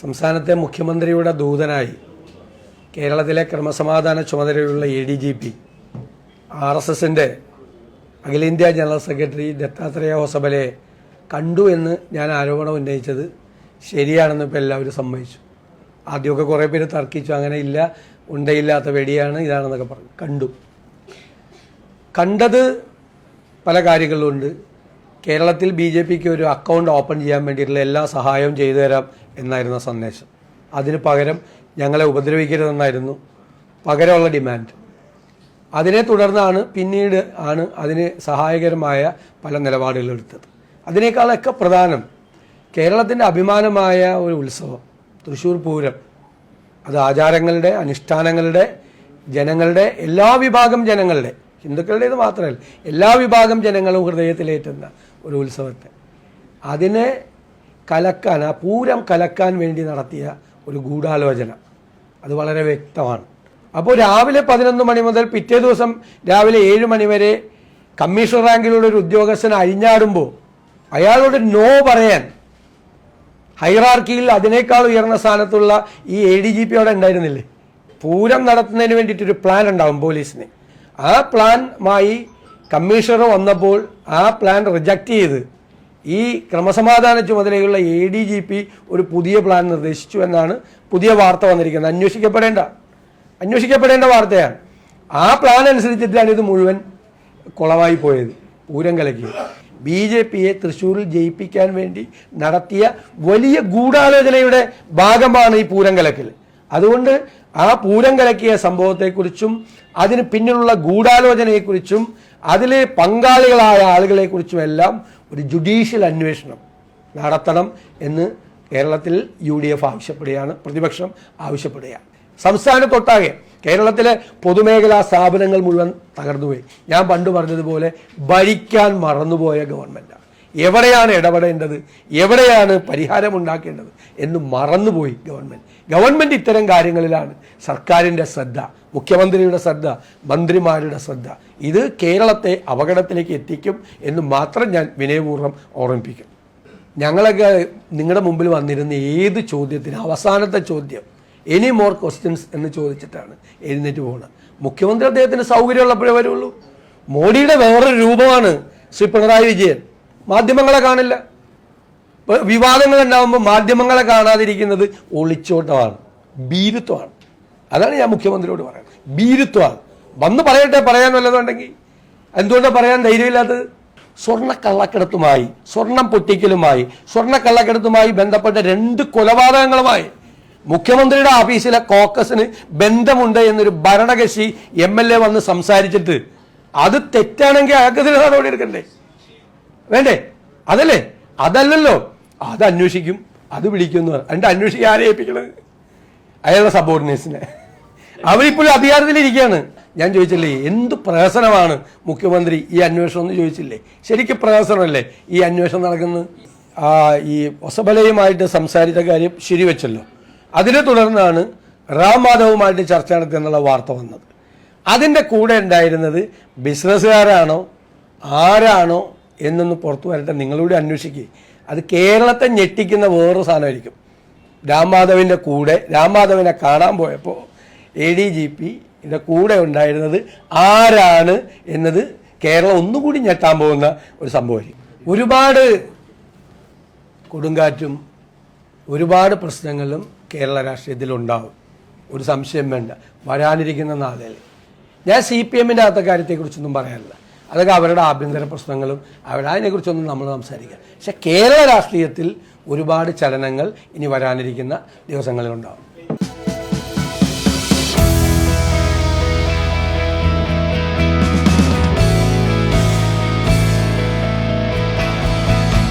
സംസ്ഥാനത്തെ മുഖ്യമന്ത്രിയുടെ ദൂതനായി കേരളത്തിലെ ക്രമസമാധാന ചുമതലയുള്ള A D G P R S എസിന്റെ അഖിലേന്ത്യാ ജനറൽ സെക്രട്ടറി ദത്താത്രേയ ഹോസബലെ കണ്ടു എന്ന് ഞാൻ ആരോപണം ഉന്നയിച്ചത് ശരിയാണെന്ന് ഇപ്പോൾ എല്ലാവരും സമ്മതിച്ചു. ആദ്യമൊക്കെ കുറേ പേര് തർക്കിച്ചു അങ്ങനെ ഇല്ല ഉണ്ടയില്ലാത്ത വെടിയാണ് ഇതാണെന്നൊക്കെ പറഞ്ഞു. കണ്ടു. കണ്ടത് പല കാര്യങ്ങളുണ്ട് കേരളത്തിൽ ബി ജെ പിക്ക് ഒരു അക്കൗണ്ട് ഓപ്പൺ ചെയ്യാൻ വേണ്ടിയിട്ടുള്ള എല്ലാ സഹായവും ചെയ്തു തരാം എന്നായിരുന്നു സന്ദേശം. അതിന് പകരം ഞങ്ങളെ ഉപദ്രവിക്കരുതെന്നായിരുന്നു പകരമുള്ള ഡിമാൻഡ്. അതിനെ തുടർന്നാണ് പിന്നീട് ആണ് അതിന് സഹായകരമായ പല നിലപാടുകൾ എടുത്തത്. അതിനേക്കാളൊക്കെ പ്രധാനം കേരളത്തിന്റെ അഭിമാനമായ ഒരു ഉത്സവം തൃശ്ശൂർ പൂരം. അത് ആചാരങ്ങളുടെ അനുഷ്ഠാനങ്ങളുടെ ജനങ്ങളുടെ എല്ലാ വിഭാഗം ജനങ്ങളുടെ ഹിന്ദുക്കളുടേത് മാത്രമല്ല എല്ലാ വിഭാഗം ജനങ്ങളും ഹൃദയത്തിലേറ്റുന്ന ഒരു ഉത്സവത്തെ. അതിനെ കലക്കാൻ ആ പൂരം കലക്കാൻ വേണ്ടി നടത്തിയ ഒരു ഗൂഢാലോചന. അത് വളരെ വ്യക്തമാണ്. അപ്പോൾ രാവിലെ പതിനൊന്ന് മണി മുതൽ പിറ്റേ ദിവസം രാവിലെ ഏഴ് മണി വരെ കമ്മീഷണർ റാങ്കിലുള്ള ഒരു ഉദ്യോഗസ്ഥൻ അഴിഞ്ഞാടുമ്പോൾ അയാളോട് നോ പറയാൻ ഹൈറാർക്കിയിൽ അതിനേക്കാൾ ഉയർന്ന സ്ഥാനത്തുള്ള ഈ എ ഡി ജി പി അവിടെ ഉണ്ടായിരുന്നില്ലേ? പൂരം നടത്തുന്നതിന് വേണ്ടിയിട്ടൊരു പ്ലാൻ ഉണ്ടാവും പോലീസിന്. ആ പ്ലാനുമായി കമ്മീഷണർ വന്നപ്പോൾ ആ പ്ലാൻ റിജക്റ്റ് ചെയ്ത് ഈ ക്രമസമാധാന ചുമതലയുള്ള എ ഡി ജി പി ഒരു പുതിയ പ്ലാൻ നിർദ്ദേശിച്ചു എന്നാണ് പുതിയ വാർത്ത വന്നിരിക്കുന്നത്. അന്വേഷിക്കപ്പെടേണ്ട. അന്വേഷിക്കപ്പെടേണ്ട വാർത്തയാണ്. ആ പ്ലാൻ അനുസരിച്ചിട്ടാണ് ഇത് മുഴുവൻ കുളമായി പോയത് പൂരം കലക്കി ബി ജെ പിയെ തൃശ്ശൂരിൽ ജയിപ്പിക്കാൻ വേണ്ടി നടത്തിയ വലിയ ഗൂഢാലോചനയുടെ ഭാഗമാണ് ഈ പൂരം കലക്കൽ. അതുകൊണ്ട് ആ പൂരം കലക്കിയ സംഭവത്തെക്കുറിച്ചും അതിന് പിന്നിലുള്ള ഗൂഢാലോചനയെക്കുറിച്ചും അതിലെ പങ്കാളികളായ ആളുകളെക്കുറിച്ചും എല്ലാം ഒരു ജുഡീഷ്യൽ അന്വേഷണം നടത്തണം എന്ന് കേരളത്തിൽ യു ഡി എഫ് ആവശ്യപ്പെടുകയാണ് പ്രതിപക്ഷം ആവശ്യപ്പെടുകയാണ്. സംസ്ഥാനത്തൊട്ടാകെ കേരളത്തിലെ പൊതുമേഖലാ സ്ഥാപനങ്ങൾ മുഴുവൻ തകർന്നുപോയി. ഞാൻ പണ്ട് പറഞ്ഞതുപോലെ ഭരിക്കാൻ മറന്നുപോയ ഗവൺമെന്റാണ് എവിടെയാണ് ഇടപെടേണ്ടത്? എവിടെയാണ് പരിഹാരം ഉണ്ടാക്കേണ്ടത്? എന്ന് മറന്നുപോയി ഗവൺമെന്റ് ഗവൺമെന്റ് ഇത്തരം കാര്യങ്ങളിലാണ് സർക്കാരിന്റെ ശ്രദ്ധ മുഖ്യമന്ത്രിയുടെ ശ്രദ്ധ മന്ത്രിമാരുടെ ശ്രദ്ധ. ഇത് കേരളത്തെ അപകടത്തിലേക്ക് എത്തിക്കും എന്ന് മാത്രം ഞാൻ വിനയപൂർവം ഓർമ്മിപ്പിക്കും ഞങ്ങളൊക്കെ നിങ്ങളുടെ മുമ്പിൽ വന്നിരുന്ന ഏത് ചോദ്യത്തിന് അവസാനത്തെ ചോദ്യം എനി മോർ ക്വസ്റ്റ്യൻസ് എന്ന് ചോദിച്ചിട്ടാണ് എഴുന്നേറ്റ് പോകുന്നത്. മുഖ്യമന്ത്രി അദ്ദേഹത്തിന് സൗകര്യമുള്ളപ്പോഴേ വരുള്ളൂ. മോഡിയുടെ വേറൊരു രൂപമാണ് ശ്രീ പിണറായി വിജയൻ. മാധ്യമങ്ങളെ കാണില്ല. വിവാദങ്ങൾ ഉണ്ടാകുമ്പോൾ മാധ്യമങ്ങളെ കാണാതിരിക്കുന്നത് ഒളിച്ചോട്ടമാണ് ഭീരുത്വമാണ്. അതാണ് ഞാൻ മുഖ്യമന്ത്രിയോട് പറയുന്നത്. ഭീരുത്വമാണ്. വന്ന് പറയട്ടെ പറയാൻ വല്ലതുണ്ടെങ്കിൽ. എന്തുകൊണ്ടാണ് പറയാൻ ധൈര്യമില്ലാത്തത്? സ്വർണ കള്ളക്കടത്തുമായി സ്വർണം പൊട്ടിക്കലുമായി സ്വർണ കള്ളക്കടത്തുമായി ബന്ധപ്പെട്ട രണ്ട് കൊലപാതകങ്ങളുമായി മുഖ്യമന്ത്രിയുടെ ഓഫീസിലെ കോക്കസിന് ബന്ധമുണ്ട് എന്നൊരു ഭരണകക്ഷി എം എൽ എ വന്ന് സംസാരിച്ചിട്ട് അത് തെറ്റാണെങ്കിൽ അയാൾക്കെതിരെ നടപടി എടുക്കണ്ടേ വേണ്ടേ? അതല്ലേ? അതല്ലല്ലോ. അത് അന്വേഷിക്കും. അത് വിളിക്കുന്നു. എന്റെ അന്വേഷിക്കാൻ ആരെ ഏൽപ്പിക്കണത് അയാളുടെ സബോർഡിനേഴ്സിനെ അവരിപ്പോഴും അധികാരത്തിലിരിക്കുകയാണ്. ഞാൻ ചോദിച്ചില്ലേ എന്ത് പ്രഹസനമാണ് മുഖ്യമന്ത്രി ഈ അന്വേഷണം എന്ന് ചോദിച്ചില്ലേ? ശരിക്കും പ്രഹസനമല്ലേ ഈ അന്വേഷണം നടക്കുന്നത്? ഈ ഒസബലയുമായിട്ട് സംസാരിച്ച കാര്യം ശരിവെച്ചല്ലോ. അതിനെ തുടർന്നാണ് റാം മാധവുമായിട്ട് ചർച്ച നടത്തിയെന്നുള്ള വാർത്ത വന്നത്. അതിന്റെ കൂടെ ഉണ്ടായിരുന്നത് ബിസിനസ്സുകാരാണോ? ആരാണോ? എന്നൊന്ന് പുറത്തു വരട്ടെ നിങ്ങളൂടെ അന്വേഷിക്കുക അത് കേരളത്തെ ഞെട്ടിക്കുന്ന വേറൊരു സാധനമായിരിക്കും. രാംമാധവിന്റെ കൂടെ രാംമാധവിനെ കാണാൻ പോയപ്പോൾ എ ഡി ജി പി ഇതിന്റെ കൂടെ ഉണ്ടായിരുന്നത് ആരാണ് എന്നത് കേരളം ഒന്നുകൂടി ഞെട്ടാൻ പോകുന്ന ഒരു സംഭവമായിരിക്കും. ഒരുപാട് കൊടുങ്കാറ്റും ഒരുപാട് പ്രശ്നങ്ങളും കേരള രാഷ്ട്രീയത്തിലുണ്ടാവും ഒരു സംശയം വേണ്ട. വരാനിരിക്കുന്ന നാളിൽ. ഞാൻ സി പി എമ്മിന്റെ അകത്ത കാര്യത്തെക്കുറിച്ചൊന്നും പറയാനില്ല. അതൊക്കെ അവരുടെ ആഭ്യന്തര പ്രശ്നങ്ങളും അവരുടെ അതിനെക്കുറിച്ചൊന്നും നമ്മൾ സംസാരിക്കാം പക്ഷേ കേരള രാഷ്ട്രീയത്തിൽ ഒരുപാട് ചലനങ്ങൾ ഇനി വരാനിരിക്കുന്ന ദിവസങ്ങളിലുണ്ടാവും.